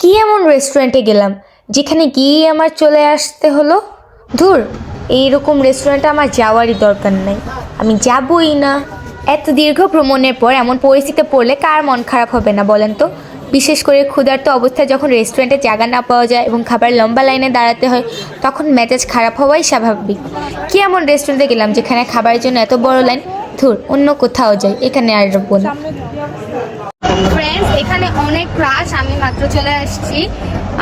কি এমন রেস্টুরেন্টে গেলাম? যেখানে গিয়ে আমার চলে আসতে হলো? ধুর, এইরকম রেস্টুরেন্টে আমার যাওয়ারই দরকার নেই। আমি যাবই না। এত দীর্ঘ ভ্রমণের পর এমন পরিস্থিতিতে পড়লে কার মন খারাপ হবে না বলেন তো? বিশেষ করে ক্ষুধার্ত অবস্থায় যখন রেস্টুরেন্টে জায়গা না পাওয়া যায় এবং খাবার লম্বা লাইনে দাঁড়াতে হয়, তখন মেজাজ খারাপ হওয়াই স্বাভাবিক। কি এমন রেস্টুরেন্টে গেলাম যেখানে খাবারের জন্য এত বড় লাইন? ধুর, অন্য কোথাও যাই, এখানে আর না ফ্রেন্ডস এখানে অনেক ক্রাশ আমি মাত্র চলে আসছি।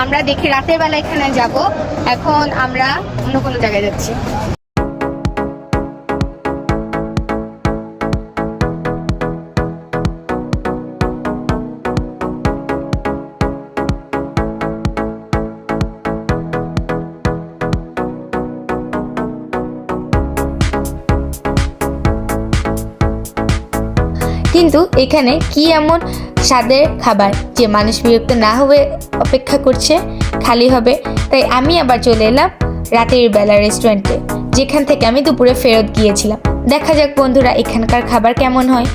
আমরা দেখি রাতের বেলা এখানে যাব। এখন আমরা অন্য কোনো জায়গায় যাচ্ছি। কিন্তু এখানে কি এমন স্বাদের খাবার যে মানুষ বিরক্ত না হয়ে অপেক্ষা করছে? খালি হবে। তাই আমি আবার চলে এলাম রাতের বেলা রেস্টুরেন্টে, যেখান থেকে আমি দুপুরে ফেরত গিয়েছিলাম। দেখা যাক বন্ধুরা এখানকার খাবার কেমন হয়।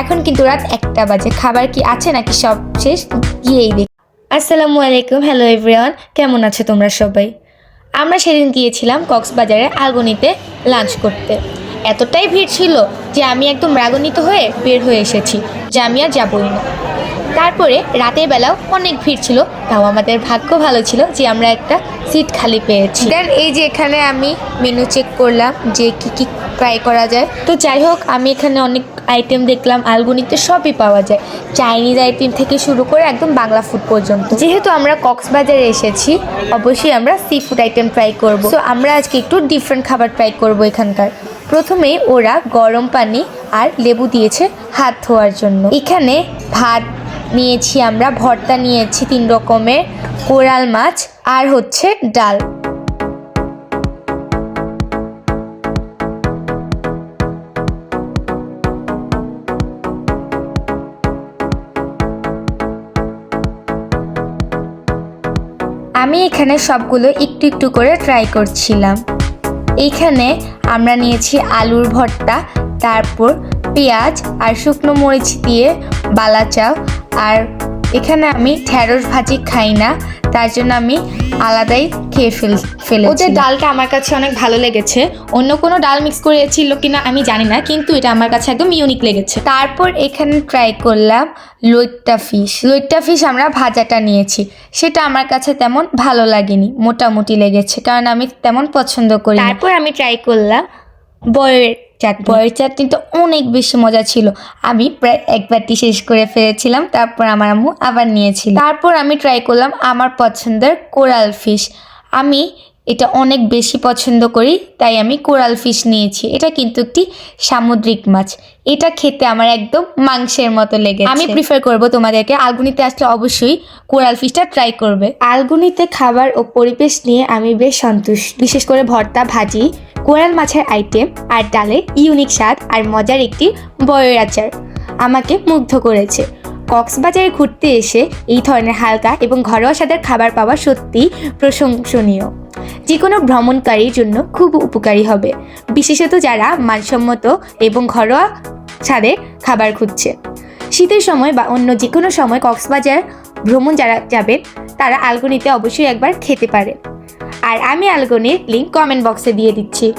এখন কিন্তু রাত একটা বাজে। খাবার কি আছে নাকি সব শেষ? গিয়েই দেখ। আসসালামু আলাইকুম। হ্যালো এভরিওয়ান কেমন আছো তোমরা সবাই? আমরা সেদিন গিয়েছিলাম কক্সবাজারে আগুনিতে লাঞ্চ করতে। এতটাই ভিড় ছিল যে আমি একদম রাগান্বিত হয়ে বের হয়ে এসেছি যে আমি আর যাবই না। তারপরে রাতের বেলাও অনেক ভিড় ছিল তাও আমাদের ভাগ্য ভালো ছিল যে আমরা একটা সিট খালি পেয়েছি। দেন এই যে এখানে আমি মেনু চেক করলাম যে কি কি ট্রাই করা যায়। তো যাই হোক আমি এখানে অনেক আইটেম দেখলাম আলগুনিতে সবই পাওয়া যায়। চাইনিজ আইটেম থেকে শুরু করে একদম বাংলা ফুড পর্যন্ত। যেহেতু আমরা কক্সবাজারে এসেছি, অবশ্যই আমরা সি ফুড আইটেম ট্রাই করব। তো আমরা আজকে একটু ডিফারেন্ট খাবার ট্রাই করব এখানকার। প্রথমে ওরা গরম পানি আর লেবু দিয়েছে হাত ধোয়ার জন্য। এখানে ভাত নিয়েছি আমরা, ভর্তা নিয়েছি তিন রকমের, কোরাল মাছ আর হচ্ছে ডাল। আমি এখানে সবগুলো একটু একটু করে ট্রাই করছিলাম। এইখানে আমরা নিয়েছি আলুর ভর্তা, তারপর পেঁয়াজ আর শুকনো মরিচ দিয়ে বালাচাও আর এখানে আমি ঢেঁড়স ভাজি খাই না তার জন্য আমি আলাদাই খেয়ে ফেল ফেলে ওদের ডালটা আমার কাছে অনেক ভালো লেগেছে। অন্য কোনো ডাল মিক্স করেছিল কিনা আমি জানি না কিন্তু এটা আমার কাছে একদম ইউনিক লেগেছে। তারপর এখানে ট্রাই করলাম লইট্টা ফিশ লইট্টা ফিশ আমরা ভাজাটা নিয়েছি। সেটা আমার কাছে তেমন ভালো লাগেনি মোটামুটি লেগেছে কারণ আমি তেমন পছন্দ করি তারপর আমি ট্রাই করলাম বয়ের চাটনি। তো অনেক বেশি মজা ছিল। আমি প্রায় এক বাটি শেষ করে ফেলেছিলাম, তারপর আমার আম্মু আবার নিয়েছিল। তারপর আমি ট্রাই করলাম আমার পছন্দের কোরাল ফিশ। আমি এটা অনেক বেশি পছন্দ করি তাই আমি কোরাল ফিশ নিয়েছি। এটা কিন্তু একটি সামুদ্রিক মাছ। এটা খেতে আমার একদম মাংসের মতো লেগে আমি প্রিফার করব তোমাদেরকে আলগুনিতে আসলে অবশ্যই কোরাল ফিশটা ট্রাই করবে। আলগুনিতে খাবার ও পরিবেশ নিয়ে আমি বেশ সন্তুষ্ট। বিশেষ করে ভর্তা ভাজি কোরাল মাছের আইটেম আর ডালে ইউনিক স্বাদ আর মজার একটি বয়ের আচার আমাকে মুগ্ধ করেছে। কক্সবাজারে ঘুরতে এসে এই ধরনের হালকা এবং ঘরোয়া স্বাদের খাবার পাওয়া সত্যি প্রশংসনীয়। যে কোনো ভ্রমণকারীর জন্য খুব উপকারী হবে। বিশেষত যারা মানসম্মত এবং ঘরোয়া ছাদে খাবার খুঁজছে। শীতের সময় বা অন্য যে কোনো সময় কক্সবাজার ভ্রমণ যারা যাবেন, তারা আলগনিতে অবশ্যই একবার খেতে পারে। আর আমি আলগনির লিঙ্ক কমেন্ট বক্সে দিয়ে দিচ্ছি।